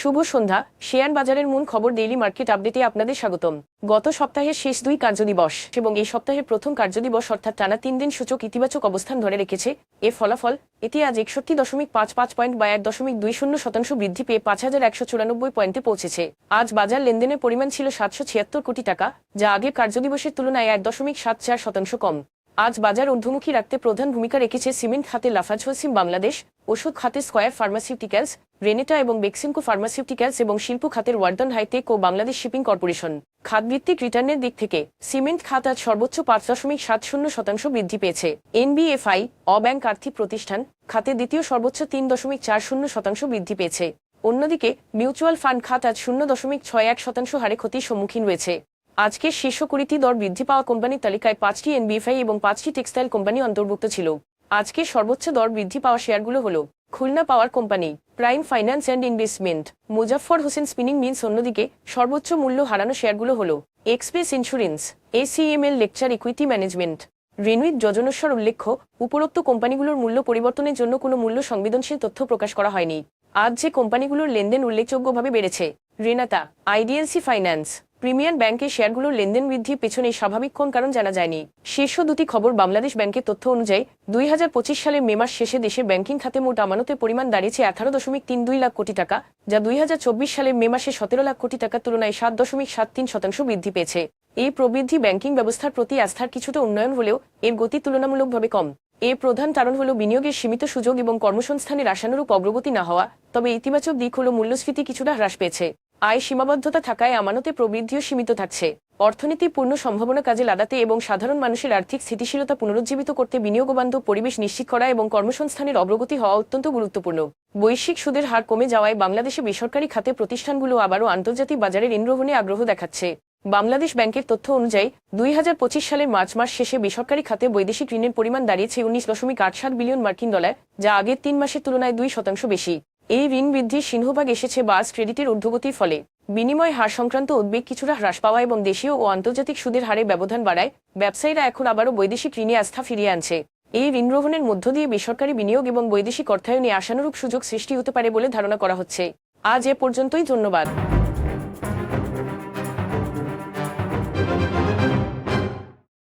শুভ সন্ধ্যা। Share বাজারের মূল খবর ডেইলি মার্কেট আপডেটে আপনাদের স্বাগতম। গত সপ্তাহের শেষ দুই কার্যদিবস এবং এই সপ্তাহের প্রথম কার্যদিবস অর্থাৎ টানা তিন দিন সূচক ইতিবাচক অবস্থান ধরে রেখেছে। এ ফলাফল এটি আজ একষট্টি দশমিক পাঁচ পাঁচ পয়েন্ট বা এক দশমিক দুই শূন্য শতাংশ বৃদ্ধি পেয়ে পাঁচ হাজার একশো চুরানব্বই পয়েন্টে পৌঁছেছে। আজ বাজার লেনদেনের পরিমাণ ছিল সাতশো ছিয়াত্তর কোটি টাকা, যা আগের কার্যদিবসের তুলনায় এক দশমিক সাত চার শতাংশ কম। আজ বাজার ঊর্ধ্বমুখী রাখতে প্রধান ভূমিকা রেখেছে সিমেন্ট খাতে লাফাজ ওসিম বাংলাদেশ, ওষুধ খাতে স্কয়ার ফার্মাসিউটিক্যালস, রেনেটা এবং বেক্সিমকো ফার্মাসিউটিক্যালস এবং শিল্প খাতের ওয়ার্দন হাইটেক ও বাংলাদেশ শিপিং কর্পোরেশন। খাতভিত্তিক রিটার্নের দিক থেকে সিমেন্ট খাত আজ সর্বোচ্চ পাঁচ দশমিক সাত শূন্য শতাংশ বৃদ্ধি পেয়েছে। এনবিএফআই, অব্যাংক আর্থিক প্রতিষ্ঠান, খাতে দ্বিতীয় সর্বোচ্চ তিন দশমিক চার শূন্য শতাংশ বৃদ্ধি পেয়েছে। অন্যদিকে মিউচুয়াল ফান্ড খাত আজ শূন্য দশমিক ছয় এক শতাংশ হারে ক্ষতির সম্মুখীন রয়েছে। আজকের শীর্ষ কুড়িটি দর বৃদ্ধি পাওয়া কোম্পানির তালিকায় পাঁচটি এনবিএফআই এবং পাঁচটি টেক্সটাইল কোম্পানি অন্তর্ভুক্ত ছিল। আজকের সর্বোচ্চ দর বৃদ্ধি পাওয়া শেয়ারগুলো হল Khulna power company, prime finance and investment Muzaffar Hossain spinning mills অন্যদিকে সর্বোচ্চ মূল্য হারানো শেয়ারগুলো হল এক্সপ্রেস ইন্স্যুরেন্স, এসিএমএল লেকচার ইকুইটি ম্যানেজমেন্ট রেনুইট যজনস্বর উল্লেখ্য, উপরোক্ত কোম্পানিগুলোর মূল্য পরিবর্তনের জন্য কোনো মূল্য সংবেদনশীল তথ্য প্রকাশ করা হয়নি। আজ যে কোম্পানিগুলোর লেনদেন উল্লেখযোগ্যভাবে বেড়েছে, রেনাতা, আইডিএলসি ফাইন্যান্স। প্রিমিয়ার ব্যাংকের শেয়ারগুলোর লেনদেন বৃদ্ধির পেছনে স্বাভাবিক কোন কারণ জানা যায়নি। শীর্ষ দুটি খবর বাংলাদেশ ব্যাংকের তথ্য অনুযায়ী, দুই হাজার পঁচিশ সালের মে মাস শেষে দেশের ব্যাংকিং খাতে মোট আমানতের পরিমাণ দাঁড়িয়েছে আঠারো দশমিক তিন দুই লাখ কোটি টাকা, যা দুই হাজার চব্বিশ সালের মে মাসে সতেরো লাখ কোটি টাকার তুলনায় সাত দশমিক সাত তিন শতাংশ বৃদ্ধি পেয়েছে। এই প্রবৃদ্ধি ব্যাংকিং ব্যবস্থার প্রতি আস্থার কিছুটা উন্নয়ন হলেও এর গতি তুলনামূলকভাবে কম। এর প্রধান কারণ হল বিনিয়োগের সীমিত সুযোগ এবং কর্মসংস্থানের আশানুরূপ অগ্রগতি না হওয়া, তবে ইতিবাচক দিক হল মূল্যস্ফীতি কিছুটা হ্রাস পেয়েছে। আয় সীমাবদ্ধতা থাকায় আমানতে প্রবৃদ্ধিও সীমিত থাকছে। অর্থনীতি পূর্ণ সম্ভাবনা কাজে লাগাতে এবং সাধারণ মানুষের আর্থিক স্থিতিশীলতা পুনরুজ্জীবিত করতে বিনিয়োগবান্ধব পরিবেশ নিশ্চিত করা এবং কর্মসংস্থানের অগ্রগতি হওয়া অত্যন্ত গুরুত্বপূর্ণ। বৈশ্বিক সুদের হার কমে যাওয়ায় বাংলাদেশে বেসরকারি খাতে প্রতিষ্ঠানগুলো আবারও আন্তর্জাতিক বাজারে ঋণগ্রহণে আগ্রহ দেখাচ্ছে। বাংলাদেশ ব্যাংকের তথ্য অনুযায়ী, দুই হাজার পঁচিশ সালের মার্চ মাস শেষে বেসরকারি খাতে বৈদেশিক ঋণের পরিমাণ দাঁড়িয়েছে উনিশ দশমিক আট সাত বিলিয়ন মার্কিন ডলার, যা আগের তিন মাসের তুলনায় দুই শতাংশ বেশি। এই ঋণ বৃদ্ধির সিংহভাগ এসেছে বাস ক্রেডিটের ঊর্ধ্বগতির ফলে। বিনিময় হার সংক্রান্ত উদ্বেগ কিছুটা হ্রাস পাওয়া এবং দেশীয় ও আন্তর্জাতিক সুদের হারে ব্যবধান বাড়ায়, ব্যবসায়ীরা এখন আবারও বৈদেশিক ঋণে আস্থা ফিরিয়ে আনছে। এই ঋণ গ্রহণের মধ্য দিয়ে বেসরকারি বিনিয়োগ এবং বৈদেশিক অর্থায়নে আশানুরূপ সুযোগ সৃষ্টি হতে পারে বলে ধারণা করা হচ্ছে। আজ এ পর্যন্তই, ধন্যবাদ।